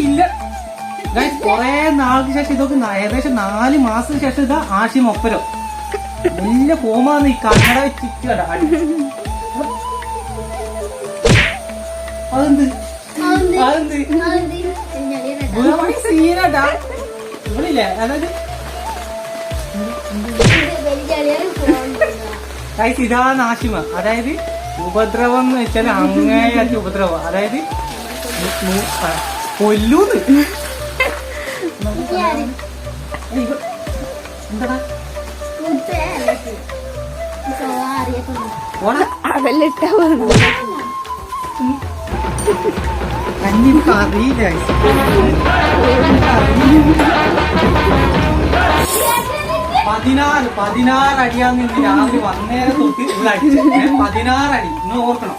ഇല്ല. കൊറേ നാൾക്ക് ശേഷം ഇതൊക്കെ ഏകദേശം നാല് മാസത്തിന് ശേഷം ഇതാ ആശയം ഒപ്പരോ വലിയ കോമാന്ന് ഈ കണ്ണട അടി. അതെന്ത്? ഇവിടില്ലേ? അതായത് ഇതാണ് ആശിമ. അതായത് ഉപദ്രവം എന്ന് വെച്ചാൽ അങ്ങേയറ്റ ഉപദ്രവം. അതായത് കൊല്ലൂന്ന്. അവലിട്ടാ കഞ്ഞിക്ക് അറിയില്ല. പതിനാറ് പതിനാറ് അടിയാന്ന് ഇന്ന് രാവിലെ വന്നേരം തൊട്ട് ഇവിടെ അടിച്ചു. പതിനാറ് അടി. ഇന്ന് ഓർക്കണം.